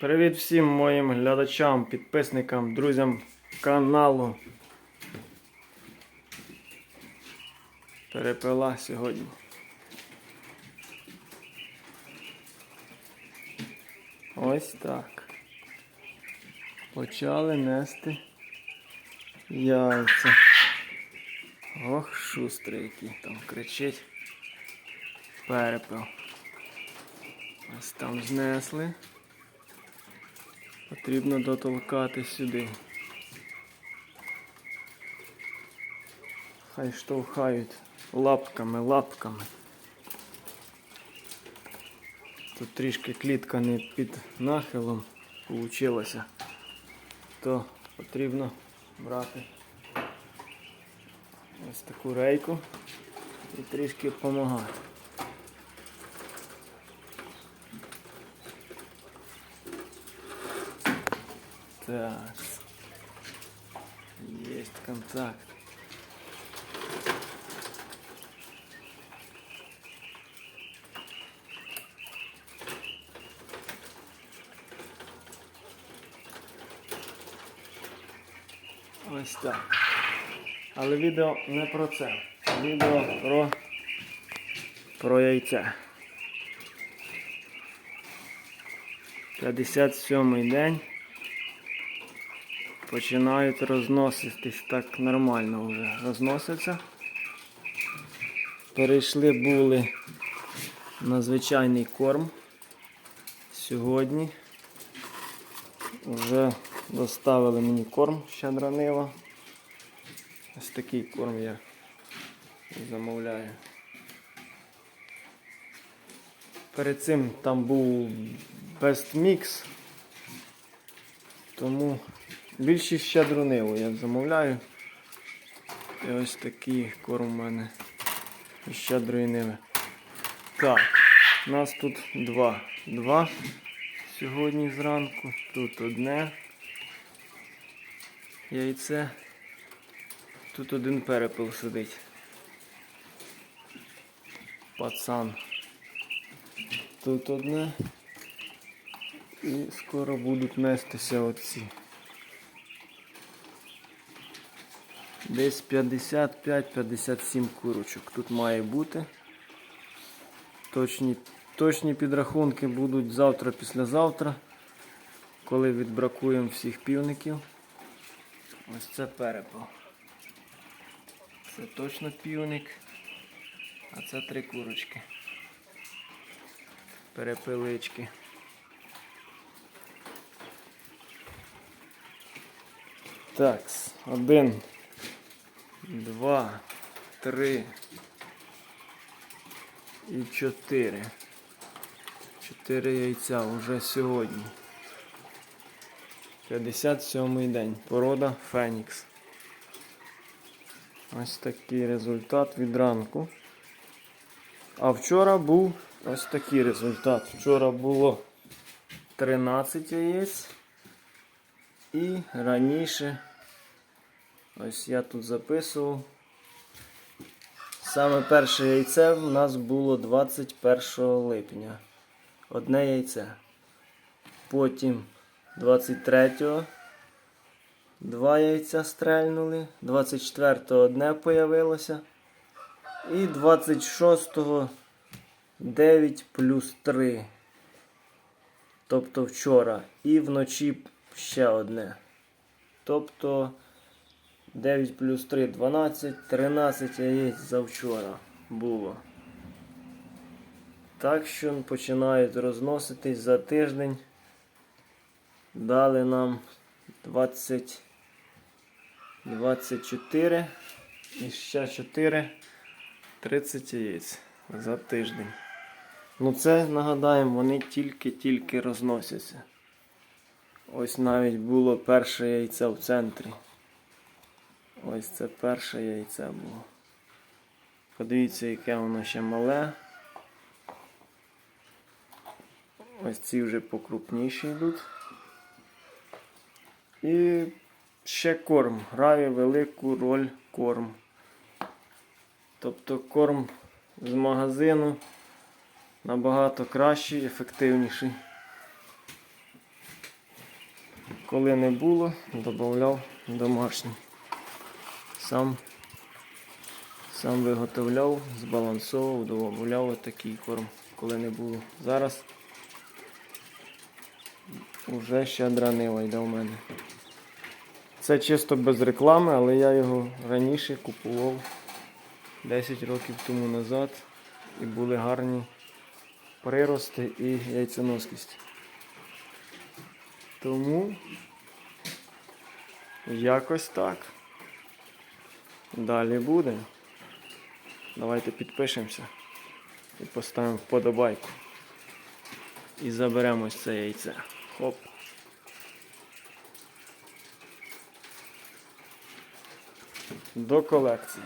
Привіт всім моїм глядачам, підписникам, друзям каналу. Перепила сьогодні. Ось так. Почали нести яйця. Ох, шустрий який там кричить. Перепил. Ось там знесли. Потрібно дотолкати сюди. Хай штовхають лапками, лапками. Тут трішки клітка не під нахилом получилося, то потрібно брати ось таку рейку і трішки допомагати. Так. Есть контакт. Ось так. Але відео не про це. Відео про, про яйце. 57 день починають розноситись так нормально вже розносяться. Перейшли були на звичайний корм. Сьогодні вже доставили мені корм щедра нива. Ось такий корм я замовляю. Перед цим там був Best Mix, тому більшість щедру ниву я замовляю. І ось такий корм у мене із щедрої ниви. Так, у нас тут два. Два сьогодні зранку. Тут одне яйце. Тут один перепил сидить. Пацан. Тут одне. І скоро будуть нестися оці. Десь 55-57 курочок тут має бути. Точні, точні підрахунки будуть завтра, післязавтра, коли відбракуємо всіх півників. Ось це перепал. Це точно півник, а це три курочки. Перепилички. Так, один, два, три і чотири. Чотири яйця вже сьогодні. 57 день. Порода Фенікс. Ось такий результат від ранку. А вчора був ось такий результат. Вчора було 13 яєць. І раніше, ось я тут записував. Саме перше яйце в нас було 21 липня. Одне яйце. Потім 23-го два яйця стрельнули. 24-го одне появилося. І 26-го 9 плюс 3. Тобто вчора. І вночі ще одне. Тобто 9 плюс 3 12, 13 яєць завчора було. Так що починають розноситись за тиждень. Дали нам 20, 24 і ще 4, 30 яєць за тиждень. Ну це нагадаємо, вони тільки-тільки розносяться. Ось навіть було перше яйце в центрі. Ось це перше яйце було. Подивіться, яке воно ще мале. Ось ці вже покрупніші йдуть. І ще корм. Грає велику роль корм. Тобто корм з магазину набагато кращий, ефективніший. коли не було, додавав домашній. Сам, сам виготовляв, збалансовував, додавав такий корм, коли не було. Зараз вже щедра нива йде у мене. Це чисто без реклами, але я його раніше купував 10 років тому назад і були гарні прирости і яйценоскість. Тому якось так. Далі буде. Давайте підпишемося і поставимо вподобайку. І заберемо ось це яйце. Хоп. До колекції.